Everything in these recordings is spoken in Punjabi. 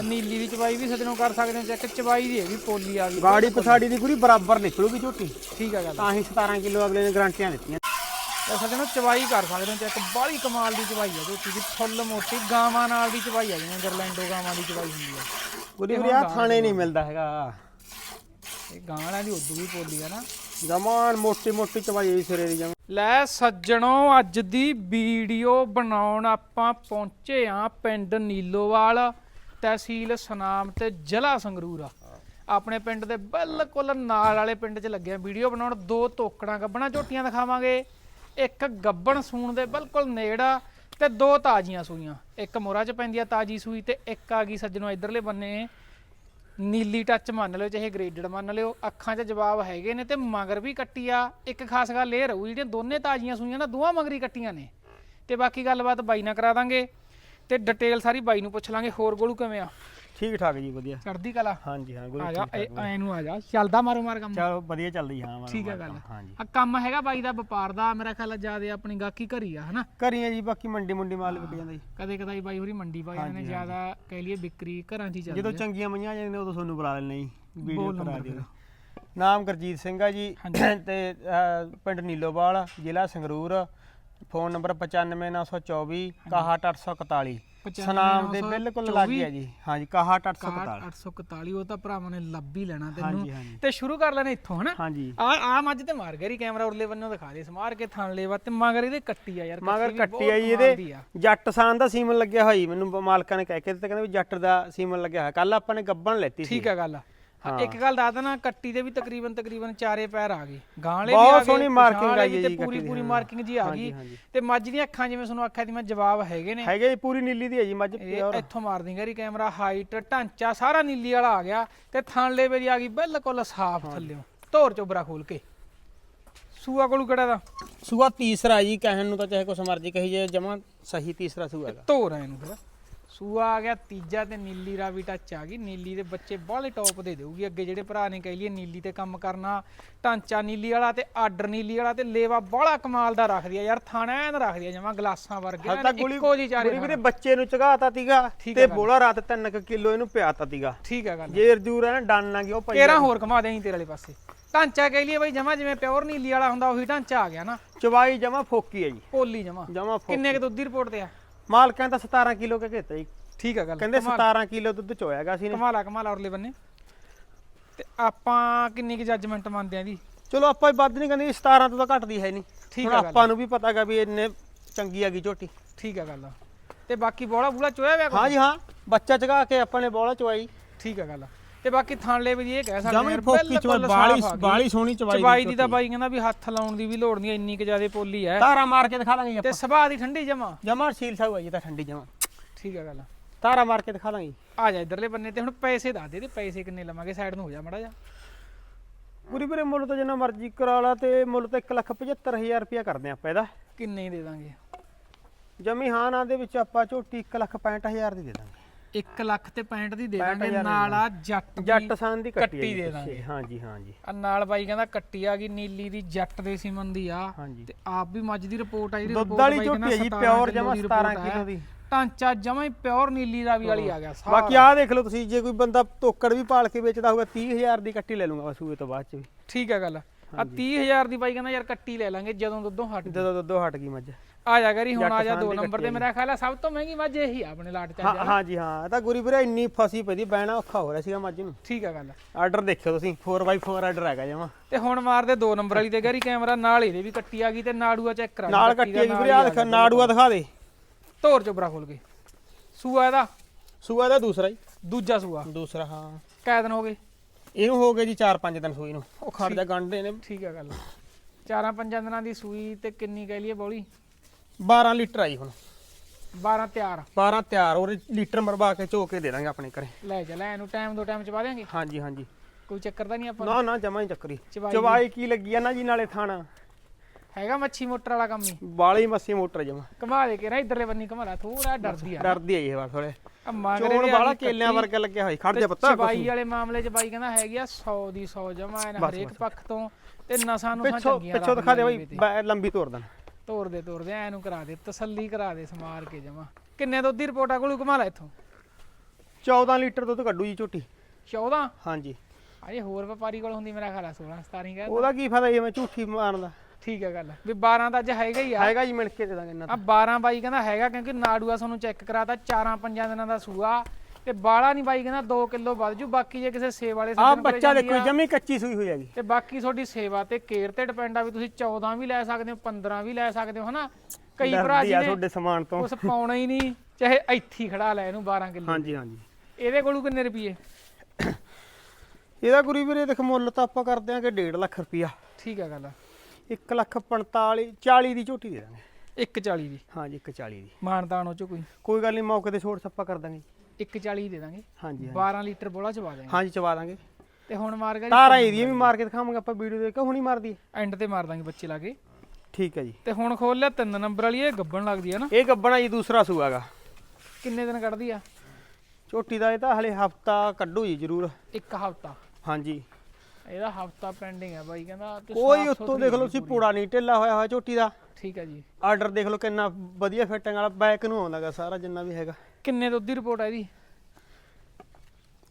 ਨੀਲੀ ਦੀ ਚਵਾਈ ਵੀ ਸੱਜਣੋਂ ਕਰ ਸਕਦੇ ਹੋ ਚੈੱਕ ਚਵਾਈ ਦੀ ਹੈਗੀ ਪੋਲੀ ਆ ਗਈ ਗਾੜੀ ਪਛਾੜੀ ਦੀ ਪੂਰੀ ਬਰਾਬਰ ਨਿਕਲੂਗੀ ਝੋਟੀ। ਠੀਕ ਆ ਗੱਲ। ਤਾਂ ਹੀ 17 ਕਿਲੋ ਅਗਲੇ ਨੇ ਗਰੰਟੀਆਂ ਦਿੱਤੀਆਂ। ਤੇ ਸੱਜਣੋਂ ਚਵਾਈ ਕਰ ਸਕਦੇ ਹੋ ਚੈੱਕ ਬਾਹਲੀ ਕਮਾਲ ਦੀ ਚਵਾਈ ਆ ਝੋਟੀ ਦੀ ਫੁੱਲ ਮੋਟੀ ਗਾਵਾਂ ਨਾਲ ਦੀ ਚਵਾਈ ਆ ਜਿਵੇਂ ਗਰਲੈਂਡੋ ਗਾਵਾਂ ਦੀ ਚਵਾਈ ਹੁੰਦੀ ਆ। ਪੂਰੀ ਪੂਰੀ ਆ ਥਾਣੇ ਨਹੀਂ ਮਿਲਦਾ ਹੈਗਾ। ਇਹ ਗਾਂ ਵਾਲਿਆਂ ਦੀ ਉਦੋਂ ਵੀ ਪੋਲੀ ਆ ਨਾ। ਜਮਾਨ ਮੋਟੀ ਮੋਟੀ ਚਵਾਈ ਹੋਈ ਸਿਰੇ ਦੀ ਜਮਾਂ। ਲੈ ਸੱਜਣੋ ਅੱਜ ਦੀ ਵੀਡੀਓ ਬਣਾਉਣ ਆਪਾਂ ਪਹੁੰਚੇ ਆ ਪਿੰਡ ਨੀਲੋਵਾਲ। ਤਹਿਸੀਲ ਸਨਾਮ ਤੇ ਜ਼ਿਲ੍ਹਾ ਸੰਗਰੂਰ ਆ। ਆਪਣੇ ਪਿੰਡ ਦੇ ਬਿਲਕੁਲ ਨਾਲ ਵਾਲੇ ਪਿੰਡ 'ਚ ਲੱਗਿਆ ਵੀਡੀਓ ਬਣਾਉਣ। ਦੋ ਤੋਕੜਾਂ ਗੱਬਣਾ ਝੋਟੀਆਂ ਦਿਖਾਵਾਂਗੇ। ਇੱਕ ਗੱਬਣ ਸੂਣ ਦੇ ਬਿਲਕੁਲ ਨੇੜ ਆ ਤੇ ਦੋ ਤਾਜ਼ੀਆਂ ਸੂਈਆਂ। ਇੱਕ ਮੋਰਾ 'ਚ ਪੈਂਦੀ ਆ ਤਾਜ਼ੀ ਸੂਈ ਤੇ ਇੱਕ ਆ ਗਈ ਸੱਜਣੋ ਇਧਰਲੇ ਬੰਨੇ। ਨੀਲੀ ਟੱਚ ਮੰਨ ਲਿਓ ਚਾਹੇ ਗ੍ਰੇਡਡ ਮੰਨ ਲਿਓ। ਅੱਖਾਂ 'ਚ ਜਵਾਬ ਹੈਗੇ ਨੇ ਤੇ ਮਗਰ ਵੀ ਕੱਟੀ ਆ। ਇੱਕ ਖਾਸ ਗੱਲ ਇਹ ਰਹੂ, ਜਿਹੜੀਆਂ ਦੋਨੇ ਤਾਜ਼ੀਆਂ ਸੂਈਆਂ ਨਾ, ਦੋਵਾਂ ਮਗਰੀ ਕੱਟੀਆਂ ਨੇ। ਤੇ ਬਾਕੀ ਗੱਲਬਾਤ ਬਾਈ ਨਾਲ ਕਰਾ ਦਾਂਗੇ। ਤੇ ਡਿਟੇਲ ਸਾਰੀ ਬਾਈ ਨੂੰ ਪੁੱਛ ਲਾਂਗੇ ਹੋਰ ਗੋਲੂ ਕਿਵੇਂ ਆ? ਠੀਕ ਠਾਕ ਜੀ ਵਧੀਆ। ਚੜਦੀ ਕਲਾ? ਹਾਂਜੀ ਹਾਂ ਗੁਰੂ ਆ ਜਾ ਐ ਐ ਨੂੰ ਆ ਜਾ। ਚੱਲਦਾ ਮਾਰੋ ਮਾਰ ਕੰਮ। ਚਲੋ ਵਧੀਆ ਚੱਲਦੀ ਹਾਂ ਠੀਕ ਹੈ ਗੱਲ। ਹਾਂਜੀ। ਆ ਕੰਮ ਹੈਗਾ ਬਾਈ ਦਾ ਵਪਾਰ ਦਾ ਮੇਰਾ ਖਿਆਲ ਜਿਆਦੇ ਆਪਣੀ ਗਾਕੀ ਘਰੀ ਆ ਹਨਾ? ਕਰੀਏ ਜੀ ਬਾਕੀ ਮੰਡੀ ਮੁੰਡੀ ਮਾਲ ਵਿਕ ਜਾਂਦਾ ਜੀ ਕਦੇ ਕਦਾਈ ਬਾਈ ਹੋਰੀ ਮੰਡੀ ਪਾ ਜਾਂਦੇ ਨੇ ਜ਼ਿਆਦਾ ਕਹਿ ਲਈਏ ਵਿਕਰੀ ਘਰਾਂ 'ਚ ਹੀ ਚੱਲਦੀ ਜਦੋਂ ਚੰਗੀਆਂ ਮਈਆਂ ਆ ਜਾਂਦੀਆਂ ਉਦੋਂ ਤੁਹਾਨੂੰ ਬੁਲਾ ਲੈਣੇ ਜੀ ਵੀਡੀਓ ਕਰਾ ਦਿਓ। ਨਾਮ ਗੁਰਜੀਤ ਸਿੰਘ ਆ ਜੀ ਤੇ ਪਿੰਡ ਨੀਲੋਵਾਲ ਜ਼ਿਲ੍ਹਾ ਸੰਗਰੂਰ। ਫੋਨ ਨੰਬਰ 95924 61841 ਸਨਾਮ ਦੇ ਬਿਲਕੁਲ ਲਾਗੇ ਆ ਜੀ। ਹਾਂਜੀ 61841 841 ਉਹ ਤਾਂ ਭਰਾਵਾਂ ਨੇ ਲੱਭ ਹੀ ਲੈਣਾ ਤੈਨੂੰ। ਤੇ ਸ਼ੁਰੂ ਕਰ ਲੈਣੇ ਇੱਥੋਂ ਹਨਾ? ਹਾਂਜੀ। ਆ ਆ ਮੱਝ ਤੇ ਮਾਰ ਗਰੀ ਕੈਮਰਾ ਉਰਲੇ ਬੰਨੋਂ ਦਿਖਾ ਦੇ। ਸਮਾਰ ਕੇ ਥਣ ਲੈਵਾ ਤੇ ਮਗਰ ਇਹਦੇ ਕੱਟੀ ਆ ਯਾਰ ਮਗਰ ਕੱਟੀ ਆ ਜੀ ਇਹਦੇ। ਜੱਟ ਸਾਨ ਦਾ ਸੀਮਨ ਲੱਗਿਆ ਹੋਈ ਮੈਨੂੰ ਮਾਲਕਾਂ ਨੇ ਕਹਿ ਕੇ ਦਿੱਤਾ ਕਹਿੰਦੇ ਵੀ ਜੱਟ ਦਾ ਸੀਮਨ ਲੱਗਿਆ ਹੋਇਆ। ਕੱਲ ਆਪਾਂ ਨੇ ਗੱਬਣ ਲੈਤੀ ਸੀ। ਠੀਕ ਆ ਗੱਲ ਹਾਂ ਇੱਕ ਗੱਲ ਦੱਸ ਦੇਣਾ ਕੱਟੀ ਦੇ ਵੀ ਤਕਰੀਬਨ ਤਕਰੀਬਨ ਚਾਰੇ ਪੈਰ ਆ ਗਏ। ਗਾਂਲੇ ਵੀ ਬਹੁਤ ਆ ਗਏ ਸੋਹਣੀ ਪਿਛਾਂਹ marking ਵਾਲੇ ਆਈ ਹੈ ਤੇ ਜੀ ਪੂਰੀ ਪੂਰੀ। ਮਾਰਕਿੰਗ ਜੀ ਆ ਗਈ। ਤੇ ਮੱਝ ਦੀਆਂ ਅੱਖਾਂ ਜਿਵੇਂ ਤੁਹਾਨੂੰ ਆਖਿਆ ਦੀ ਮੈਂ ਜਵਾਬ ਹੈਗੇ ਨੇ। ਹੈਗੇ ਜੀ ਪੂਰੀ ਨੀਲੀ ਦੀ ਹੈ ਜੀ ਮੱਝ ਇਹ ਇੱਥੋਂ ਮਾਰ ਦਿੰਗਾ ਰੀ ਕੈਮਰਾ ਹਾਈਟ ਢਾਂਚਾ ਸਾਰਾ ਨੀਲੀ ਵਾਲਾ ਆ ਗਿਆ ਤੇ ਥਣ ਲੇਵੇ ਦੀ ਆ ਗਈ ਬਿਲਕੁਲ ਸਾਫ਼ ਥੱਲਿਓ। ਧੋਰ ਚੋਬਰਾ ਖੋਲ ਕੇ। ਸੂਆ ਕੋਲੂ ਕਿਹੜਾ ਦਾ? ਸੂਆ ਤੀਸਰਾ ਜੀ ਕਹਿਣ ਨੂੰ ਤਾਂ ਚਾਹੇ ਕੁਛ ਮਰਜ਼ੀ ਕਹੀ ਜੇ ਜਮਾ ਸਹੀ ਤੀਸਰਾ ਸੂਆ ਹੈਗਾ। ਧੋਰ ਆ ਇਹਨੂੰ ਫਿਰ। ਸੂਆ ਆ ਗਿਆ ਤੀਜਾ ਤੇ ਨੀਲੀ ਰਾਵੀ ਟੱਚ ਆ ਗਈ। ਨੀਲੀ ਦੇ ਬੱਚੇ ਬਾਹਲੇ ਟੌਪ ਦੇ ਦੇਊਗੀ। ਅੱਗੇ ਜਿਹੜੇ ਭਰਾ ਨੇ ਕਹਿ ਲਈਏ ਨੀਲੀ ਤੇ ਕੰਮ ਕਰਨਾ ਢਾਂਚਾ ਨੀਲੀ ਵਾਲਾ ਤੇ ਆਰਡਰ ਨੀਲੀ ਵਾਲਾ ਤੇ ਲੇਵਾ ਬਾਹਲਾ ਕਮਾਲ ਦਾ ਰੱਖਦੀ ਆ ਯਾਰ ਥਾਣਾ ਐਨ ਰੱਖਦੀ ਆ ਜਮਾ ਗਲਾਸਾਂ ਵਰਗੇ ਹਾਲੇ ਤਾਂ ਐਨ ਗੁਲੀ ਇੱਕੋ ਜੀ ਚਾਰੇ ਗੁਲੀ ਵੀਰੇ ਬੱਚੇ ਨੂੰ ਚਗਾਤਾ ਤੀਗਾ ਠੀਕ ਤੇ ਹੈ ਬੋਲਾ ਰਾਤ 3 ਕਿਲੋ ਇਹਨੂੰ ਪਿਆਤਾ ਤੀਗਾ। ਠੀਕ ਆ ਗੱਲ। ਜੇ ਰਜੂਰ ਹੈ ਨਾ ਡੰਨ ਨਾ ਗਿਆ ਉਹ ਕੇਰਾ ਹੋਰ ਘਮਾ ਦੇਈਂ ਤੇਰੇ ਵਾਲੇ ਪਾਸੇ। ਢਾਂਚਾ ਕਹਿ ਲਈਏ ਬਈ ਜਮਾ ਜਿਵੇਂ ਪਿਓਰ ਨੀਲੀ ਵਾਲਾ ਹੁੰਦਾ ਉਹੀ ਢਾਂਚਾ ਆ ਗਿਆ ਨਾ। ਚਵਾਈ ਜਮਾ ਫੋਕੀ ਹੈ ਜੀ। ਪੋਲੀ ਜਮਾ। ਜਮਾ ਫੋਕੀ ਕਿੰਨੇ ਕ ਦੁੱਧ ਦੀ ਰਿਪੋਰਟ ਤੇ ਆ? ਮਾਲਕਾਂ ਤਾਂ 17 ਕਿਲੋ ਕੇ ਘੇਤਾ ਜੀ। ਠੀਕ ਆ ਗੱਲ। ਕਹਿੰਦੇ 17 ਕਿਲੋ ਦੁੱਧ ਚੋਇਆਗਾ ਸੀ ਨੇ ਕਮਾਲਾ ਕਮਾਲਾ ਉਰਲੇ ਬੰਨੇ। ਤੇ ਆਪਾਂ ਕਿੰਨੀ ਕੁ ਜੱਜਮੈਂਟ ਮੰਨਦੇ ਆਂ ਦੀ ਚਲੋ ਆਪਾਂ ਹੀ ਵੱਧ ਨਹੀਂ ਕਹਿੰਦੇ 17 ਤੋਂ ਤਾਂ ਘਟਦੀ ਹੈ ਨਹੀਂ। ਠੀਕ ਹੁਣ ਆ ਗੱਲ। ਆਪਾਂ ਨੂੰ ਵੀ ਪਤਾਗਾ ਵੀ ਇੰਨੇ ਚੰਗੀ ਹੈਗੀ ਝੋਟੀ। ਠੀਕ ਆ ਗੱਲ ਤੇ ਬਾਕੀ ਬੋਲਾ ਬੂਲਾ ਚੋਇਆ ਹੋਇਆ ਹਾਂ ਜੀ ਹਾਂ। ਬੱਚਾ ਚਗਾ ਕੇ ਆਪਾਂ ਨੇ ਬੋਲਾ ਚਵਾਈ ਠੀਕ ਆ ਗੱਲ ਤੇ ਬਾਕੀ ਥਾਂਲੇ ਵੀ ਇਹ ਕਹਿ ਸਕਦੇ ਜਮੀ ਫੋਕੀ ਸਾਫ਼ ਬਾਲੀ। ਬਾਲੀ ਸੋਹਣੀ ਚਵਾਈ ਚਵਾਈ ਦੀ ਤਾਂ ਬਾਈ ਕਹਿੰਦਾ ਵੀ ਹੱਥ ਲਾਉਣ ਦੀ ਵੀ ਲੋੜ ਨਹੀਂ ਇੰਨੀ ਕੁ ਜ਼ਿਆਦੇ ਪੋਲੀ ਹੈ ਤਾਰਾ ਮਾਰ ਕੇ ਦਿਖਾ ਦਾਂਗੇ ਤੇ ਸੁਭਾਅ ਦੀ ਠੰਡੀ ਜਮਾ। ਜਮਾ ਸੀਲ ਸਾਊ ਹੈ ਜੀ ਤਾਂ ਠੰਡੀ ਜਮਾ। ਠੀਕ ਆ ਗੱਲ ਤਾਰਾ ਮਾਰ ਕੇ ਦਿਖਾ ਦਾਂਗੇ ਆ ਜਾ ਇਧਰਲੇ ਬੰਨੇ ਤੇ ਹੁਣ ਪੈਸੇ ਦੱਸ ਦੇ ਤੇ ਪੈਸੇ ਕਿੰਨੇ ਲਵਾਂਗੇ ਸਾਈਡ ਨੂੰ ਹੋ ਜਾ ਮੜਾ ਜਾ ਪੂਰੀ ਵੀਰੇ ਮੁੱਲ ਤਾਂ ਜਿੰਨਾ ਮਰਜ਼ੀ ਕਰਾ ਲਾ ਤੇ ਮੁੱਲ ਤਾਂ 175000 ਰੁਪਇਆ ਕਰਦੇ ਆਪਾਂ ਇਹਦਾ। ਕਿੰਨੇ ਹੀ ਦੇ ਦਾਂਗੇ। ਜਮੀ ਹਾਂ ਨਾ ਦੇ ਵਿੱਚ ਆਪਾਂ ਝੋਟੀ 165000 ਦੀ ਦੇ ਦਾਂਗੇ। 1 ਲੱਖ ਤੇ 65 ਦੀ ਦੇ ਦਾਂਗੇ 65,000 ਨਾਲ ਆ ਜੱਟ ਦੀ ਜੱਟ ਸਾਨ ਦੀ ਕੱਟੀ ਦੇ। ਦਾਂਗੇ। ਹਾਂਜੀ ਹਾਂਜੀ। ਆ ਨਾਲ ਬਾਈ ਕਹਿੰਦਾ ਕੱਟੀ ਆ ਗਈ ਨੀਲੀ ਦੀ ਜੱਟ ਦੇ ਸਿਮਨ ਦੀ ਆ। ਤੇ ਆਪ ਵੀ ਮੱਝ ਦੀ ਰਿਪੋਰਟ ਆਈ ਦੁੱਧ ਵਾਲੀ ਝੋਟੀ ਜੀ ਪਿਓਰ ਜਮਾ 17 ਕਿਲੋ ਦੀ। ਢਾਂਚਾ ਜਮਾ ਹੀ ਪਿਓਰ ਨੀਲੀ ਰਾਵੀ ਵਾਲੀ ਆ ਗਿਆ ਸਾਰਾ। ਬਾਕੀ ਆਹ ਦੇਖ ਲਓ ਤੁਸੀਂ ਜੇ ਕੋਈ ਬੰਦਾ ਤੋਕੜ ਵੀ ਪਾਲ ਕੇ ਵੇਚਦਾ ਹੋਊਗਾ 30000 ਦੀ ਕੱਟੀ ਲੈ ਲੂੰਗਾ ਸੂਏ ਤੋਂ ਬਾਅਦ ਚ ਵੀ। ਠੀਕ ਆ ਗੱਲ। ਆ 30000 ਦੀ ਬਾਈ ਕਹਿੰਦਾ ਯਾਰ ਕੱਟੀ ਲੈ ਲਾਂਗੇ ਜਦੋਂ ਦੁੱਧੋਂ ਹਟ। ਜਦੋਂ ਦੁੱਧੋਂ ਹਟ ਗਈ ਮੱਝ। ਆ ਜਾ ਕਰੀ ਹੁਣ ਆ ਜਾ ਸਾਨ ਦੋ ਦੀ ਨੰਬਰ ਕੱਟੀ ਤੇ ਆ ਮੇਰਾ ਖਿਆਲ ਆ ਸਭ ਤੋਂ ਮਹਿੰਗੀ ਮੱਝ ਇਹੀ ਆ ਆਪਣੇ ਲਾਟ ਚ ਹਾਂ ਅੱਜ। ਹਾਂਜੀ ਹਾਂ ਇਹ ਤਾਂ ਗੁਰੀ ਵੀਰੇ ਇੰਨੀ ਫਸੀ ਪਈ ਦੀ ਬਹਿਣਾ ਔਖਾ ਹੋ ਰਿਹਾ ਸੀਗਾ ਮੱਝ ਨੂੰ। ਠੀਕ ਆ ਗੱਲ ਆਰਡਰ ਦੇਖਿਓ ਤੁਸੀਂ 4x4 ਆਰਡਰ ਹੈਗਾ ਜਮਾ। ਤੇ ਹੁਣ ਮਾਰਦੇ ਦੋ ਨੰਬਰ ਵਾਲੀ ਤੇ ਗੈਰੀ ਕੈਮਰਾ ਨਾਲ ਇਹਦੇ ਵੀ ਕੱਟੀ ਆ ਗਈ ਤੇ ਨਾੜੂਆ ਚੈੱਕ ਕਰਾ ਨਾਲ ਕੱਟੀ ਹੈਗੀ ਵੀਰੇ ਆ ਦੇਖ ਨਾੜੂਆ ਦਿਖਾ ਦੇ। ਧੋਰ ਚੋਬਰਾ ਖੋਲ ਕੇ। ਸੂਆ ਇਹਦਾ? ਸੂਆ ਦਾ ਦੂਸਰਾ ਹੀ। ਦੂਜਾ ਸੂਆ। ਦੂਸਰਾ ਹਾਂ। ਕੈ ਦਿਨ ਹੋ ਗਏ? ਇਹਨੂੰ ਹੋ ਗਏ ਜੀ 4-5 ਦਿਨ ਸੂਈ ਨੂੰ। ਉਹ ਖੜ ਜਾ ਗੰਢੇ ਨੇ ਠੀਕ ਆ ਗੱਲ। ਚਾਰਾਂ ਪੰਜਾਂ ਦਿਨਾਂ ਦੀ ਸੂਈ ਤੇ ਕਿੰਨੀ ਕਹਿ ਲਈਏ ਬੋਲੀ? 12 ਲੀਟਰ ਆਈ ਹੁਣ। 12 ਤਿਆਰ। 12 ਤਿਆਰ ਹੋਰ ਲੀਟਰ ਮਰਵਾ ਕੇ ਝੋ ਕੇ ਦੇ ਦਾਂਗੇ ਆਪਣੇ ਘਰੇ। ਲੈ ਜਾ ਲੈ ਇਹਨੂੰ ਟਾਈਮ ਦੋ ਟਾਈਮ ਚ ਪਾ ਦੇਾਂਗੇ ਹਾਂਜੀ ਹਾਂਜੀ। ਕੋਈ ਚੱਕਰ ਤਾਂ ਨਹੀਂ ਆਪਾਂ ਨਾ ਨਾ ਜਮਾ ਹੀ ਚੱਕਰੀ। ਚਵਾਈ ਚਵਾਈ ਕੀ ਲੱਗੀ ਆ ਨਾ ਜੀ ਨਾਲੇ ਥਾਣਾ? ਹੈਗਾ ਮੱਛੀ ਮੋਟਰ ਵਾਲਾ ਕੰਮ ਹੀ। ਬਾਲੀ ਮੱਸੀ ਮੋਟਰ ਜਮਾ। ਘਮਾ ਦੇ ਕੇ ਨਾ ਇਧਰਲੇ ਬੰਨੀ ਘਮਾ ਲਾ ਥੋੜਾ ਡਰਦੀ ਆ ਡਰਦੀ ਆਈ ਇਹ ਵਾਰ ਥੋੜੇ ਆ ਮਗਰੇ ਚੋਣ ਵੀ ਆ ਬਾਲਾ ਗਈ ਕੇਲਿਆਂ। ਵਰਗਾ ਲੱਗਿਆ ਹੋਈ ਖੜ ਜਾ ਪੁੱਤਾ ਚਬਾਈ ਵਾਲੇ ਮਾਮਲੇ 'ਚ ਬਾਈ ਕਹਿੰਦਾ ਹੈਗੀ ਆ 100 ਦੀ 100 ਜਮਾ ਐਨ ਹਰੇਕ ਪੱਖ ਤੋਂ ਤੇ ਨਸਾਂ ਨੂੰ ਪਿੱਛੋਂ ਚੰਗੀਆਂ ਪਿੱਛੋਂ ਦਿਖਾ ਦੇ ਬਈ ਬੈ- ਲੰਬੀ ਤੋਰ ਦੇਣ। ਤੋੜਦੇ ਤੋੜਦੇ ਐ ਨੂੰ ਕਰਾ ਦੇ ਤਸੱਲੀ ਕਰਾ ਦੇ ਸਮਾਰ ਕੇ ਜਮਾ। ਕਿੰਨੇ ਦੁੱਧ ਦੀ ਰਿਪੋਰਟ ਕੋਲ ਘੁਮਾ ਲੈ ਇੱਥੋਂ? 14 ਲੀਟਰ ਦੁੱਧ ਕੱਢੂ ਜੀ ਝੋਟੀ। 14 ਹਾਂਜੀ। ਅਜੇ ਹੋਰ ਵਪਾਰੀ ਕੋਲ ਹੁੰਦੀ ਮੇਰਾ ਖਿਆਲ ਆ 16 17 ਕਹਿੰਦਾ ਉਹਦਾ ਕੀ ਫਾਇਦਾ ਜੇ ਮੈਂ ਝੂਠੀ ਮਾਰਦਾ ਠੀਕ ਹੈ ਗੱਲ। ਵੀ 12 ਤਾਂ ਅੱਜ ਹੈਗਾ ਹੀ ਆ। ਹੈਗਾ ਜੀ ਮਿਣ ਕੇ ਦੇ ਦਾਂਗੇ ਇਹਨਾਂ ਆ 12 ਬਾਈ ਕਹਿੰਦਾ ਹੈਗਾ ਕਿਉਂਕਿ ਨਾੜੂਆ ਤੁਹਾਨੂੰ ਚੈੱਕ ਕਰਾਤਾ 4-5 ਦਿਨਾਂ ਦਾ ਸੂਆ। ਤੇ ਬਾਲਾ ਨਹੀਂ ਬਾਈ ਕਹਿੰਦਾ 2 ਕਿਲੋ ਵੱਧ ਜੂ ਬਾਕੀ ਜੇ ਕਿਸੇ ਸੇਵ ਵਾਲੇ ਆ ਸੱਜਣ ਕੋਲੇ ਬੱਚਾ ਜਾਂਦੀ ਦੇਖੋ ਆ, ਜਮੀ ਕੱਚੀ ਸੂਈ ਹੋਈ ਹੈਗੀ ਤੇ ਬਾਕੀ ਤੁਹਾਡੀ ਸੇਵਾ ਤੇ ਕੇਅਰ ਤੇ ਡਿਪੈਂਡ ਆ ਵੀ ਤੁਸੀਂ 14 ਵੀ ਲੈ ਸਕਦੇ ਹੋ 15 ਵੀ ਲੈ ਸਕਦੇ ਹੋ ਹਨਾ? ਕਈ ਭਰਾ ਡਰਦੀ ਜੀ ਆ ਨੇ ਤੁਹਾਡੇ ਸਮਾਨ ਤੋਂ। ਉਸ ਪਾਉਣਾ ਹੀ ਨਹੀਂ ਚਾਹੇ ਇੱਥੇ ਹੀ ਖੜਾ ਲੈ ਇਹਨੂੰ 12 ਕਿਲੋ। ਹਾਂਜੀ ਹਾਂਜੀ। ਇਹਦੇ ਕੋਲੋਂ ਕਿੰਨੇ ਰੁਪਏ? ਇਹਦਾ ਗੁਰੀ ਵੀਰੇ ਦੇਖ ਮੁੱਲ ਤਾਂ ਆਪਾਂ ਕਰ ਦਿਆਂਗੇ 1.5 ਲੱਖ ਰੁਪਿਆ ਠੀਕ ਆ ਗੱਲ 1 ਲੱਖ 45 40 ਦੀ ਝੋਟੀ ਦੇ ਦਾਂਗੇ। 140 ਦੀ? ਹਾਂਜੀ 140 ਦੀ। ਮਾਨਤਾਨ ਉਹ ਚ ਕੋਈ? ਕੋਈ ਗੱਲ ਨਹੀਂ ਮੌਕੇ ਤੇ ਛੋੜ ਛੱਪਾ ਕਰ ਦਾਂਗੇ 140 ਦੇ ਦਾਂਗੇ। ਹਾਂਜੀ ਹਾਂਜੀ। 12 ਲੀਟਰ ਬੋਲਾ ਚਵਾ ਦੇਵਾਂਗੇ ਹਾਂਜੀ ਚਵਾ ਦਾਂਗੇ। ਤੇ ਹੁਣ ਮਾਰ ਗਿਆ ਤਾਰਾਂ ਇਹਦੀਆਂ ਵੀ ਮਾਰ ਕੇ ਦਿਖਾਵਾਂਗੇ ਆਪਾਂ ਵੀਡੀਓ ਦੇ ਕੇ ਹੁਣੀ ਮਾਰਦੀ ਐਂਡ ਤੇ ਮਾਰ ਦਾਂਗੇ ਬੱਚੇ ਲਾ ਕੇ। ਠੀਕ ਹੈ ਜੀ। ਤੇ ਹੁਣ ਖੋਲ ਲਿਆ ਤਿੰਨ ਨੰਬਰ ਵਾਲੀ ਇਹ ਗੱਬਣ ਲੱਗਦੀ ਆ ਨਾ। ਇਹ ਗੱਬਣਾ ਜੀ ਦੂਸਰਾ ਸੂਆਗਾ ਕਿੰਨੇ ਦਿਨ ਕੱਢਦੀ ਆ? ਝੋਟੀ ਦਾ ਇਹ ਤਾਂ ਹਲੇ ਹਫਤਾ ਕੱਢੂ ਜੀ ਜ਼ਰੂਰ। ਇੱਕ ਹਫਤਾ। ਹਾਂਜੀ। ਇਹਦਾ ਹਫਤਾ ਪੈਂਡਿੰਗ ਹੈ ਬਾਈ ਕਹਿੰਦਾ ਤੇ ਕੋਈ ਸਾਫ਼ ਉੱਤੋਂ ਸੁਥਰੀ ਦੇਖ ਲਓ ਹੈ ਤੁਸੀਂ ਪੂਰੀ। ਪੂੜਾ ਨਹੀਂ ਢਿੱਲਾ ਹੋਇਆ ਹੋਇਆ ਝੋਟੀ ਦਾ। ਠੀਕ ਹੈ ਜੀ। ਆਰਡਰ ਦੇਖ ਲਓ ਕਿੰਨਾ ਵਧੀਆ ਫਿਟਿੰਗ ਵਾਲਾ ਬੈਕ ਨੂੰ ਆਉਂਦਾਗਾ ਸਾਰਾ ਜਿੰਨਾ ਵੀ ਹੈਗਾ। ਕਿੰਨੇ ਦੁੱਧ ਦੀ ਰਿਪੋਰਟ ਆ ਇਹਦੀ?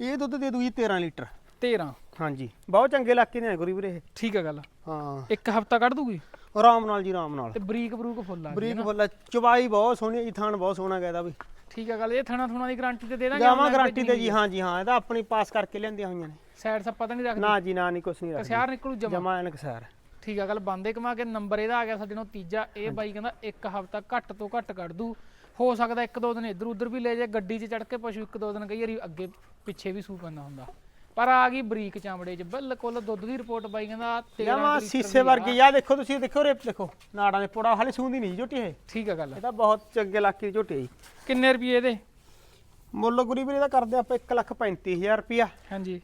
ਇਹ ਦੁੱਧ ਦੇ ਦੂਗੀ 13 ਲੀਟਰ। 13 ਹਾਂਜੀ। ਬਹੁਤ ਚੰਗੇ ਇਲਾਕੇ ਨੇ ਗੁਰੀ ਵੀਰੇ ਇਹ। ਠੀਕ ਹੈ ਗੱਲ। ਹਾਂ। ਇੱਕ ਹਫਤਾ ਕੱਢ ਦੂਗੀ? ਆਰਾਮ ਨਾਲ ਜੀ ਆਰਾਮ ਨਾਲ। ਤੇ ਬਰੀਕ ਬਰੂਕ ਫੁੱਲ ਆ ਬਰੀਕ ਫੁੱਲਾ ਚਵਾਈ ਬਹੁਤ ਸੋਹਣੀ ਹੈ ਜੀ ਥਾਣ ਬਹੁਤ ਸੋਹਣਾ ਗਿਆ ਇਹਦਾ ਵੀ। ਠੀਕ ਹੈ ਗੱਲ ਇਹ ਥਣਾ ਥੁਣਾ ਦੀ ਗਾਰੰਟੀ ਤੇ ਦੇ ਦਾਂਗੇ ਜਾਵਾਂ ਗਾਰੰਟੀ ਤੇ ਜੀ ਹਾਂ ਜੀ ਹਾਂ ਇਹਦਾ ਆਪਣੀ ਪਾਸ ਕਰਕੇ ਲਿਆਂਦੀਆਂ ਹੋਈਆਂ ਨੇ। ਸਾਈਡ ਸੱਪਾ ਤਾਂ ਨਹੀਂ ਰੱਖਦੇ? ਨਾ ਜੀ ਨਾ ਨਹੀਂ ਕੁਛ ਨਹੀਂ ਰੱਖਦੀ। ਕਸਿਆਰ ਨਿਕਲੂ ਜਮਾ? ਜਮਾ ਐਨਕ ਸਰ। ਠੀਕ ਆ ਗੱਲ ਬੰਦੇ ਕਮਾ ਕੇ ਨੰਬਰ ਇਹਦਾ ਆ ਗਿਆ ਸਾਡੇ ਨੂੰ ਤੀਜਾ। ਇਹ ਬਾਈ ਕਹਿੰਦਾ ਇੱਕ ਹਫਤਾ ਘੱਟ ਤੋਂ ਘੱਟ ਕੱਢ ਦੂ। ਹੋ ਸਕਦਾ ਇੱਕ ਦੋ ਦਿਨ ਇੱਧਰ ਉੱਧਰ ਵੀ ਲੈ ਜਾਏ ਗੱਡੀ 'ਚ ਚੜ ਕੇ ਪਸ਼ੂ ਇੱਕ ਦੋ ਦਿਨ ਕਈ ਵਾਰੀ ਅੱਗੇ ਪਿੱਛੇ ਵੀ ਸੂ ਪੈਂਦਾ ਹੁੰਦਾ। ਪਰ ਆ ਗਈ ਬਰੀਕ ਚਾਮੜੇ 'ਚ ਬਿਲਕੁਲ ਦੁੱਧ ਦੀ ਰਿਪੋਰਟ ਬਾਈ ਕਹਿੰਦਾ 13 ਜਮਾ ਲੀਟਰ ਸੀਸੇ ਦੀ ਆ। ਵਰਗੀ ਆ ਦੇਖੋ ਤੁਸੀਂ ਦੇਖੋ ਰੇਪ ਦੇਖੋ ਨਾੜਾਂ ਦੇ ਪੋੜਾ ਹਾਲੇ ਸੂੰਦੀ ਨਹੀਂ ਜੀ ਝੋਟੀ ਇਹ। ਠੀਕ ਆ ਗੱਲ ਇਹ ਤਾਂ ਬਹੁਤ ਚੰਗੇ ਇਲਾਕੇ ਦੀ ਝੋਟੀ ਹੈ ਜੀ। ਕਿੰਨੇ ਰੁਪਏ ਇਹਦੇ? ਮੁੱਲ ਗੁਰੀ ਵੀਰੇ ਦਾ ਕਰਦੇ ਆਪਾਂ 1 ਲੱਖ 35000 ਰੁਪਿਆ ਹਾਂਜੀ।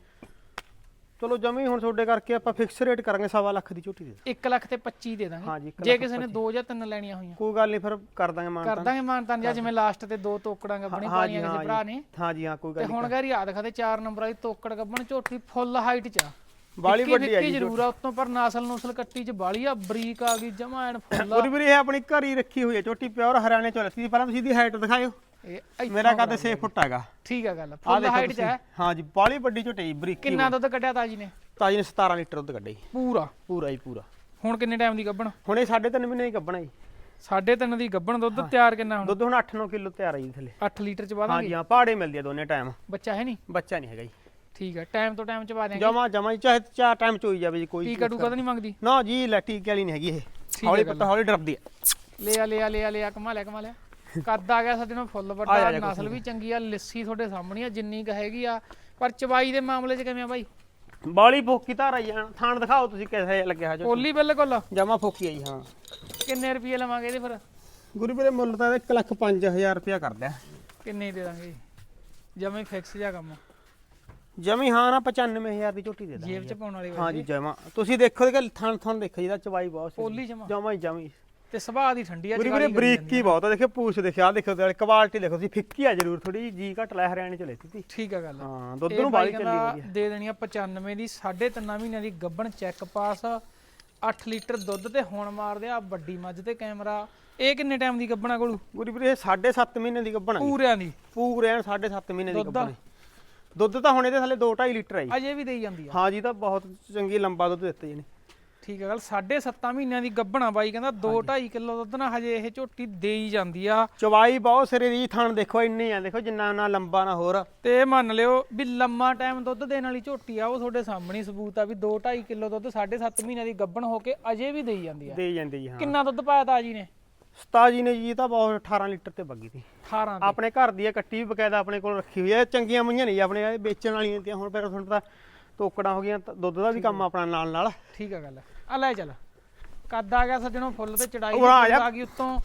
ਚਲੋ ਜਮੀ ਹੁਣ ਤੁਹਾਡੇ ਕਰਕੇ ਆਪਾਂ ਫਿਕਸ ਰੇਟ ਕਰਾਂਗੇ ਸਵਾ ਲੱਖ ਦੀ ਝੋਟੀ ਦੇ 1 ਲੱਖ ਤੇ 25 ਦੇ ਦਾਂਗੇ। ਜੇ ਕਿਸੇ ਨੇ ਦੋ ਜਾਂ ਤਿੰਨ ਲੈਣੀਆਂ ਹੋਈਆਂ। ਕੋਈ ਗੱਲ ਨਹੀਂ ਫਿਰ ਕਰ ਦਾਂਗੇ ਮਾਨ ਕਰ ਦਾਂਗੇ ਮਾਨਤਾਨ ਜਾਂ ਜਿਵੇਂ ਲਾਸਟ ਤੇ ਦੋ ਤੋਕੜਾਂ ਗੱਬਣੀ ਹਾਂ ਪਾਈਆਂ ਕਿਸੇ ਹਾਂ ਭਰਾ ਨੇ। ਹਾਂ ਜੀ ਹਾਂ ਕੋਈ ਗੱਲ ਨਹੀਂ ਹੁਣ ਗੈਰੀ ਆ ਦਿਖਾਦੇ 4 ਨੰਬਰ ਵਾਲੀ ਤੋਕੜ ਗੱਬਣ ਝੋਟੀ ਫੁੱਲ ਹਾਈਟ 'ਚ ਆ। ਬਾਲੀ ਵੱਡੀ ਆ ਜੀ ਜ਼ਰੂਰ ਆ ਉਤੋਂ ਪਰ ਨਾਸਲ ਨੂਸਲ ਕੱਟੀ 'ਚ ਬਾਲੀ ਆ ਬਰੀਕ ਆ ਗਈ ਜਮਾ ਐਨ ਫੁੱਲ ਆ। ਗੁਰੀ ਵੀਰੇ ਇਹ ਆਪਣੀ ਘਰ ਹੀ ਰੱਖੀ ਹੋਈ ਹੈ ਝੋਟੀ ਪਿਓਰ ਹਰਿਆਣੇ ਚੋਂ ਲੱਤੀ ਪਹਿਲਾਂ ਤੁਸੀਂ ਇਹਦੀ ਹਾਈਟ ਦਿਖਾਇਓ। ਇਹ ਮੇਰਾ ਕੱਦ 6 ਫੁੱਟ ਹੈਗਾ। ਠੀਕ ਆ ਗੱਲ ਫੁੱਲ ਹਾਈਟ 'ਚ ਹੈ। ਹਾਂ ਜੀ ਬਾਲੀ ਵੱਡੀ ਝੋਟੀ ਜੀ ਬਰੀਕੀ ਕਿੰਨਾ ਦੁੱਧ ਕੱਢਿਆ ਤਾਜੀ ਨੇ? ਤਾਜੀ ਨੇ 17 ਲੀਟਰ ਦੁੱਧ ਕੱਢਿਆ ਜੀ। ਪੂਰਾ? ਪੂਰਾ ਜੀ ਪੂਰਾ। ਹੁਣ ਕਿੰਨੇ ਟਾਈਮ ਦੀ ਗੱਬਣ ਹੁਣ ਇਹ 3.5 ਮਹੀਨੇ ਹੀ ਗੱਬਣਾ ਜੀ। ਸਾਢੇ ਤਿੰਨ ਦੀ ਗੱਬਣ ਦੁੱਧ ਤਿਆਰ ਕਿੰਨਾ ਹੁਣ? ਦੁੱਧ ਹੁਣ 8-9 ਕਿਲੋ ਤਿਆਰ ਹੈ ਜੀ ਥੱਲੇ। 8 ਲੀਟਰ ਚ ਹਾਂ ਵਾਦਾਂਗੇ ਜੀ ਹਾਂ ਪਹਾੜੇ ਮਿਲਦੀ ਆ ਦੋਨੇ ਟਾਈਮ ਬੱਚਾ ਹੈ ਨਹੀਂ? ਬੱਚਾ ਨਹੀਂ ਹੈਗਾ ਜੀ। ਠੀਕ ਹੈ ਟਾਈਮ ਤੋਂ ਟਾਈਮ ਚ ਦਿਆਂਗੇ। ਜਮਾ ਜਮਾ ਜੀ ਚਾਹੇ ਚਾਰ ਟਾਈਮ ਚੋਈ ਜਾਵੇ ਜੀ ਕੋਈ ਟੀਕਾ ਟੂਕਾ ਤਾਂ ਨਹੀਂ ਮੰਗਦੀ? ਨਾ ਜੀ ਲੈਟੀ ਵਾਲੀ ਨਹੀਂ ਹੈਗੀ ਇਹ। ਹੈ ਹੌਲੀ। ਪੁੱਤ ਹੌਲੀ ਡਰਦੀ ਆ। ਲਿਆ ਲਿਆ ਲਿਆ ਲਿਆ ਕਮਾ ਲਿਆ ਕਮਾ ਲਿਆ। ਕੱਦ ਆ ਗਿਆ ਸਾਡੇ ਨਾਲ ਫੁੱਲ ਵੱਡਾ ਜਾ, ਜਾ ਨਸਲ ਵੀ ਚੰਗੀ ਆ ਲਿੱਸੀ ਤੁਹਾਡੇ ਸਾਹਮਣੇ ਆ ਜਿੰਨੀ ਕ ਹੈਗੀ ਆ। ਪਰ ਚਵਾਈ ਦੇ ਮਾਮਲੇ 'ਚ ਕਿਵੇਂ ਆ ਬਾਈ? ਬਾਲੀ ਫੋਕੀ ਧਾਰ ਆਈ ਜਾਣ। ਥਾਣ ਦਿਖਾਓ ਤੁਸੀਂ ਕਿਹੋ ਜਿਹਾ ਲੱਗਿਆ ਹੈ ਪੋਲੀ ਬਿਲਕੁਲ। ਜਮਾ ਫੋਕੀ ਆ ਜੀ ਹਾਂ। ਕਿੰਨੇ ਰੁਪਏ ਲਵਾਂਗੇ ਇਹਦੇ ਫਿਰ? ਗੁਰੂ ਵੀਰੇ ਮੁੱਲ ਤਾਂ 1 ਲੱਖ 5000 ਰੁਪਇਆ ਕਰਦਾ ਕਿੰਨੇ ਦੇ ਦਾਂਗੇ? ਜਮੇ ਫਿਕਸ ਜਿਹਾ ਕੰਮ। ਜਮੀ ਹਾਂ ਨਾ 95000 ਦੀ ਝੋਟੀ ਦੇ ਦਾਂਗੇ। ਜੇਬ 'ਚ ਪਾਉਣ ਵਾਲੀ ਹਾਂ ਜੀ ਜਮਾ। ਤੁਸੀਂ ਦੇਖੋ ਕਿ ਥਣ ਥਣ ਦੇਖੋ ਜਿਹਦਾ ਚਵਾਈ ਬਹੁਤ ਸੀ। ਪੋਲੀ ਜਮਾ। ਜਮਾ ਹੀ ਜਮੀ। ਤੇ ਸੁਭਾਅ ਦੀ ਠੰਡੀ ਆ ਚਵਾਈ ਵੀਰੇ ਬਰੀਕ ਬਹੁਤ ਆ। ਦੇਖੋ ਪੂਛ ਦੇਖਿਆ ਦੇਖੋ ਤੇ ਕੁਆਲਿਟੀ ਦੇਖੋ ਤੁਸੀਂ ਫਿੱਕੀ ਆ ਜ਼ਰੂਰ ਥੋੜੀ ਜੀ ਘਟ ਲੈ ਹਰਿਆਣੇ ਚ ਲੈਤੀ ਸੀ। ਠੀਕ ਆ ਗੱਲ ਹਾਂ ਦੁੱਧ ਨੂੰ ਬਾਲੀ ਚੱਲੀ ਵਧੀਆ। ਦੇ ਦੇਣੀ ਆ 95 ਦੀ 3.5 ਮਹੀਨਿਆਂ ਦੀ ਗੱਬਣ ਚੈੱਕ ਪਾਸ 8 ਲੀਟਰ ਦੁੱਧ ਤੇ ਹੁਣ ਮਾਰਦੇ ਆ ਵੱਡੀ ਮੱਝ ਤੇ ਕੈਮਰਾ। ਇਹ ਕਿੰਨੇ ਟਾਈਮ ਦੀ ਗੱਬਣਾ ਕੋਲੂ? ਵੀਰੇ ਇਹ 7.5 ਮਹੀਨੇ ਦੀ ਆ ਜੀ। ਪੂਰਿਆਂ ਦੀ। ਪੂਰੇ ਐਨ 7.5 ਮਹੀਨੇ ਦੀ ਹੈ। ਦੁੱਧ ਤਾਂ ਹੁਣ ਇਹਦੇ ਥੱਲੇ 2.5 ਲੀਟਰ ਆ ਜੀ। ਅਜੇ ਵੀ ਦੇਈ ਜਾਂਦੀ ਆ। ਹਾਂ ਜੀ ਤਾਂ ਬਹੁਤ ਚੰਗੀ ਲੰਬਾ ਦੁੱਧ ਦਿੱਤੇ ਜੀ ਨੇ ਠੀਕ ਆ ਗੱਲ 7.5 ਮਹੀਨਿਆਂ ਦੀ ਗੱਬਣਾ ਬਾਈ ਕਹਿੰਦਾ 2.5 ਕਿਲੋ ਦੁੱਧ ਨਾ ਹਜੇ ਇਹ ਝੋਟੀ ਦੇਈ ਜਾਂਦੀ ਆ। ਚਵਾਈ ਬਹੁਤ ਸਿਰੇ ਦੀ ਥਣ ਦੇਖੋ ਇੰਨੇ ਆ ਦੇਖੋ ਜਿੰਨਾ ਨਾ ਲੰਬਾ ਨਾ ਹੋਰ। ਤੇ ਇਹ ਮੰਨ ਲਿਓ ਵੀ ਲੰਮਾ ਟਾਈਮ ਦੁੱਧ ਦੇਣ ਵਾਲੀ ਝੋਟੀ ਆ ਉਹ ਤੁਹਾਡੇ ਸਾਹਮਣੇ ਹੀ ਸਬੂਤ ਆ ਵੀ 2.5 ਕਿਲੋ ਦੁੱਧ 7.5 ਮਹੀਨਿਆਂ ਦੀ ਗੱਬਣ ਹੋ ਕੇ ਅਜੇ ਵੀ ਦੇਈ ਜਾਂਦੀ ਆ। ਦੇ ਜਾਂਦੇ ਜੀ ਹਾਂ। ਕਿੰਨਾ ਦੁੱਧ ਪਾਇਆ ਤਾਜੀ ਨੇ? ਸਤਾਜੀ ਨੇ ਜੀ ਤਾਂ ਬਹੁਤ 18 ਲੀਟਰ ਤੇ ਬੱਗੀ ਸੀ। 18 ਤੇ। ਆਪਣੇ ਘਰ ਦੀ ਇਹ ਕੱਟੀ ਵੀ ਬਕਾਇਦਾ ਆਪਣੇ ਕੋਲ ਰੱਖੀ ਹੋਈ ਹੈ ਚੰਗੀਆਂ ਮਈਆਂ ਨਹੀਂ ਆਪਣੇ ਵੇਚਣ ਵਾਲੀਆਂ ਤੀਆਂ ਹੁਣ ਫਿਰ ਤੁਹਾਨੂੰ ਤਾਂ ਤੋਕੜਾਂ ਹੋ ਗਈਆਂ ਤਾਂ ਦੁੱਧ ਦਾ ਵੀ ਕੰਮ ਆਪਣਾ ਨਾਲ ਨਾਲ। ਠੀਕ ਆ ਗੱਲ। ਆ ਲੈ ਚੱਲ। ਕੱਦ ਆ ਗਿਆ ਸੱਜਣੋਂ ਫੁੱਲ ਤੇ ਚੜਾਈ ਉਰਾ ਆ ਜਾ। ਆ ਗਈ ਉੱਤੋਂ।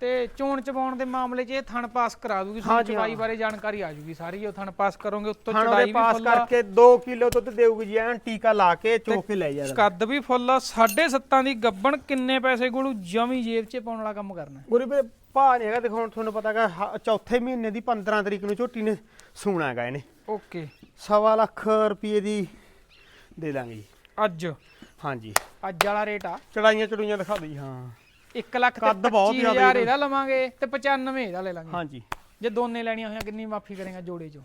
ਤੇ ਚੋਣ ਚਬਾਉਣ ਦੇ ਮਾਮਲੇ 'ਚ ਇਹ ਥਣ ਪਾਸ ਕਰਾ ਦੂਗੀ ਤੁਹਾਨੂੰ ਹਾਂਜੀ, ਚਬਾਈ। ਬਾਰੇ ਜਾਣਕਾਰੀ ਆ ਜੂਗੀ ਸਾਰੀ। ਉਹ ਥਣ ਪਾਸ ਕਰੋਗੇ ਉੱਤੋਂ ਥਣ ਚੜਾਈ ਉਹਦੇ ਵੀ ਪਾਸ ਫੁੱਲ ਆ। ਕਰਕੇ 2 ਕਿਲੋ ਦੁੱਧ ਦੇਊਗੀ ਜੀ ਐਨ ਟੀਕਾ ਲਾ ਕੇ ਚੋਕ ਕੇ ਲੈ ਜਾ ਕੱਦ ਵੀ ਫੁੱਲ ਆ 7.5 ਦੀ ਗੱਬਣ ਕਿੰਨੇ ਪੈਸੇ ਕੋਲੂ ਜਮੀ ਜੇਬ 'ਚ ਪਾਉਣ ਵਾਲਾ ਕੰਮ ਕਰਨਾ? ਗੁਰੀ ਵੀ ਭਾ ਨਹੀਂ ਹੈਗਾ ਦੇਖੋ ਹੁਣ ਤੁਹਾਨੂੰ ਪਤਾ ਹੈਗਾ ਹ- ਚੌਥੇ ਮਹੀਨੇ ਦੀ 15 ਤਰੀਕ ਨੂੰ ਝੋਟੀ ਨੇ ਸੂਣਾ ਹੈਗਾ ਇਹਨੇ। ਓਕੇ। ਸਵਾ ਲੱਖ ਰੁਪਏ ਦੀ ਦੇ ਦਾਂਗੇ ਜੀ। ਅੱਜ? ਹਾਂਜੀ। ਅੱਜ ਵਾਲਾ ਰੇਟ ਆ। ਚੜਾਈਆਂ ਚੜੂਈਆਂ ਦਿਖਾ ਜੀ ਹਾਂ। 1 ਲੱਖ ਤੇ ਕੱਦ ਬਹੁਤ ਜ਼ਿਆਦਾ 25000 ਇਹਦਾ। ਲਵਾਂਗੇ ਤੇ 95 ਇਹਦਾ ਲੈ ਲਾਂਗੇ। ਹਾਂਜੀ। ਜੇ ਦੋਨੇ ਲੈਣੀਆਂ ਹੋਈਆਂ ਕਿੰਨੀ ਮਾਫੀ ਕਰੇਗਾ ਜੋੜੇ 'ਚੋਂ?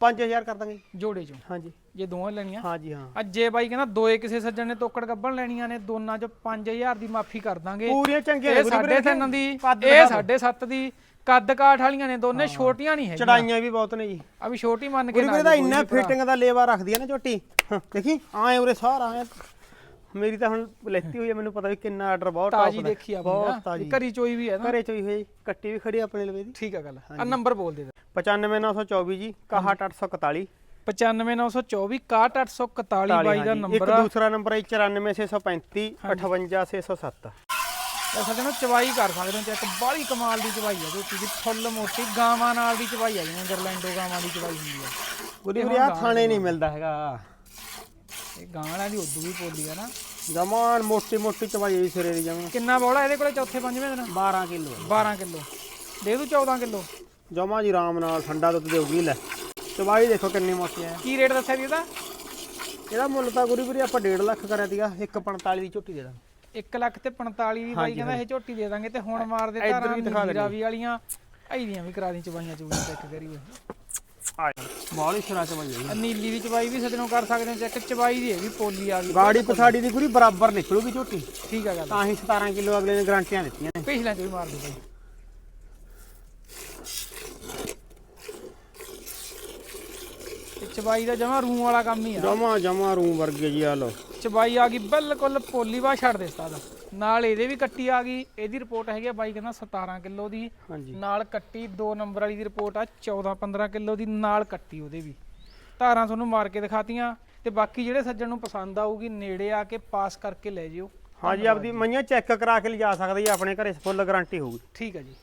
5000 ਕਰ ਦਾਂਗੇ। ਜੋੜੇ ਚੋਂ? ਹਾਂਜੀ। ਜੇ ਦੋਵਾਂ ਲੈਣੀਆਂ? ਹਾਂਜੀ ਹਾਂ। ਅੱਜ ਜੇ ਬਾਈ ਕਹਿੰਦਾ ਦੋਏ ਕਿਸੇ ਸੱਜਣ ਨੇ ਤੋਕੜ ਗੱਬਣ ਲੈਣੀਆਂ ਨੇ ਦੋਨਾਂ ਚ 5000 ਦੀ ਮਾਫੀ ਕਰ ਦਾਂਗੇ। ਪੂਰੀਆਂ ਚੰਗੀਆਂ ਇਹ ਨੇ ਸਾਢੇ ਤਿੰਨ ਦੀ ਕੱਦ ਇਹ ਦਿਖਾ ਸਾਢੇ ਸੱਤ ਦੀ ਕੱਦ ਕਾਠ ਵਾਲੀਆਂ ਨੇ ਦੋਨੇ ਛੋਟੀਆਂ ਨਹੀਂ ਹੈਗੀਆਂ। ਚੜਾਈਆਂ ਵੀ ਬਹੁਤ ਨੇ ਜੀ। ਆ ਵੀ ਛੋਟੀ ਮੰਨ ਕੇ ਗੁਰੀ ਨਾ ਵੀਰੇ ਦਾ ਇੰਨਾ। ਫਿਟਿੰਗ ਦਾ ਲੇਵਾ ਰੱਖਦੀ ਆ ਨਾ ਝੋਟੀ ਹਾਂ, ਦੇਖੀ ਆਏ ਉਰੇ ਸਾਰਾ ਆਏ। ਮੇਰੀ ਤਾਂ ਹੁਣ ਲੈਤੀ ਹੋਈ ਹੈ ਮੈਨੂੰ ਪਤਾ ਵੀ ਕਿੰਨਾ ਆਰਡਰ ਬਹੁਤ ਤਾਜੀ top ਦਾ। ਦੇਖੀ ਆਪਣੀ ਬਹੁਤ ਤਾਜੀ। ਘਰੀ ਚੋਈ ਵੀ ਹੈ ਨਾ। ਘਰੇ ਚੋਈ ਹੋਈ ਕੱਟੀ ਵੀ ਖੜੀ ਆ ਆਪਣੇ ਲਵੇ ਦੀ ਠੀਕ ਆ ਗੱਲ। ਆ ਨੰਬਰ ਬੋਲ ਦੇ 95924 ਜੀ 61841 95924 61841 ਬਾਈ ਦਾ ਇੱਕ ਨੰਬਰ ਆ ਦੂਸਰਾ ਨੰਬਰ ਹੈ 94635 58607 ਇਹ ਸਾਡੇ ਚਵਾਈ ਕਰ ਸਕਦੇ ਹੋ ਚੈੱਕ ਬਾਹਲੀ ਕਮਾਲ ਦੀ ਚਵਾਈ ਆ ਝੋਟੀ ਦੀ ਫੁੱਲ ਮੋਟੀ ਗਾਵਾਂ ਨਾਲ ਦੀ ਚਵਾਈ ਆ ਜਿਵੇਂ ਗਰਲੈਂਡੋ ਗਾਵਾਂ ਦੀ ਚਵਾਈ ਹੁੰਦੀ ਆ। ਗੁਰੀ ਵੀਰੇ ਆ ਥਾਣੇ ਨਹੀਂ ਮਿਲਦਾ ਹੈਗਾ। ਇਹ ਗਾਂ ਵਾਲਿਆਂ ਦੀ ਉਦੋਂ ਵੀ ਪੋਲੀ ਆ ਨਾ। ਜਮਾਨ ਮੋਟੀ ਮੋਟੀ ਚਵਾਈ ਸਿਰੇ ਦੀ ਜਮਾਂ। ਕਿੰਨਾ ਬੋਲਾ ਇਹਦੇ ਕੋਲੇ ਚੌਥੇ ਪੰਜਵੇਂ ਦਿਨ? 12 ਕਿਲੋ 12 ਕਿਲੋ। ਦੇ ਦੂ 14 ਕਿਲੋ। ਜਮਾ ਜੀ ਆਰਾਮ ਨਾਲ ਠੰਡਾ ਦੁੱਧ ਦੇਊਗੀ ਲੈ। ਚਵਾਈ ਦੇਖੋ ਕਿੰਨੀ ਮੋਟੀ ਹੈ। ਕੀ ਰੇਟ ਦੱਸਿਆ ਜੀ ਇਹਦਾ? ਇਹਦਾ ਮੁੱਲ ਤਾਂ ਗੁਰੀ ਵੀਰੇ ਆਪਾਂ 1.5 ਲੱਖ ਕਰਿਆ ਸੀਗਾ 145 ਦੀ ਝੋਟੀ ਦੇ ਦਾਂਗੇ। 1 ਲੱਖ ਤੇ 45 ਦੀ ਬਾਈ ਕਹਿੰਦਾ ਇਹ ਝੋਟੀ ਦੇ ਦਾਂਗੇ ਤੇ ਹੁਣ ਮਾਰ ਦੇ ਧਾਰਾਂ ਵੀ ਦੇਣੀ। ਰਾਵੀ ਵਾਲੀਆਂ ਆਈਆਂ ਵੀ ਕਰਾ ਦੀ ਚਵਾਈਆਂ ਚੂਈਆਂ ਚੈੱਕ ਕਰੀਏ ਬਾਹਲੀ ਸਿਰਾ ਚਵਾਈ ਆਹ ਨੀਲੀ ਦੀ ਚਵਾਈ ਵੀ ਸੱਜਣੋਂ ਕਰ ਸਕਦੇ ਹੋ ਚੈੱਕ ਚਵਾਈ ਦੀ ਹੈਗੀ ਪੋਲੀ ਆ ਗਈ ਗਾੜੀ ਪਛਾੜੀ ਦੀ ਗੁਰੀ ਬਰਾਬਰ ਨਿਕਲੂਗੀ ਝੋਟੀ। ਠੀਕ ਆ ਗੱਲ। ਤਾਂ ਹੀ 17 ਕਿਲੋ ਅਗਲੇ ਨੇ ਗਰੰਟੀਆਂ ਦਿੱਤੀਆਂ ਨੇ। ਪਿਛਲਾ ਚ ਵੀ ਮਾਰ ਦੇ ਬਾਈ ਇਹ ਚਬਾਈ ਦਾ ਜਮਾ ਰੂਮ ਵਾਲਾ ਕੰਮ ਹੀ ਆ। ਜਮਾ ਜਮਾ ਰੂਮ ਵਰਗੇ ਜੀ ਆ ਲੋ ਚਬਾਈ ਆ ਗਈ ਬਿਲਕੁਲ ਪੋਲੀ ਵਾ ਛੱਡ ਦੇ ਸਤਾਦਾ ਨਾਲ ਇਹਦੇ ਵੀ ਕੱਟੀ ਆ ਗਈ ਇਹਦੀ ਰਿਪੋਰਟ ਹੈਗੀ ਆ ਬਾਈ ਕਹਿੰਦਾ 17 ਕਿਲੋ ਦੀ। ਹਾਂਜੀ। ਨਾਲ ਕੱਟੀ 2 ਨੰਬਰ ਵਾਲੀ ਦੀ ਰਿਪੋਰਟ ਆ 14 15 ਕਿਲੋ ਦੀ ਨਾਲ ਕੱਟੀ ਉਹਦੇ ਵੀ। ਧਾਰਾਂ ਤੁਹਾਨੂੰ ਮਾਰ ਕੇ ਦਿਖਾਤੀਆਂ ਤੇ ਬਾਕੀ ਜਿਹੜੇ ਸੱਜਣ ਨੂੰ ਪਸੰਦ ਆਊਗੀ ਨੇੜੇ ਆ ਕੇ ਪਾਸ ਕਰਕੇ ਲੈ ਜਿਓ। ਹਾਂਜੀ ਆਪਦੀ ਮਈਆਂ ਚੈੱਕ ਕਰਾ ਕੇ ਲਿਜਾ ਸਕਦੇ ਜੀ ਆਪਣੇ ਘਰੇ ਫੁੱਲ ਗਾਰੰਟੀ ਹੋਊਗੀ। ਠੀਕ ਹੈ ਜੀ।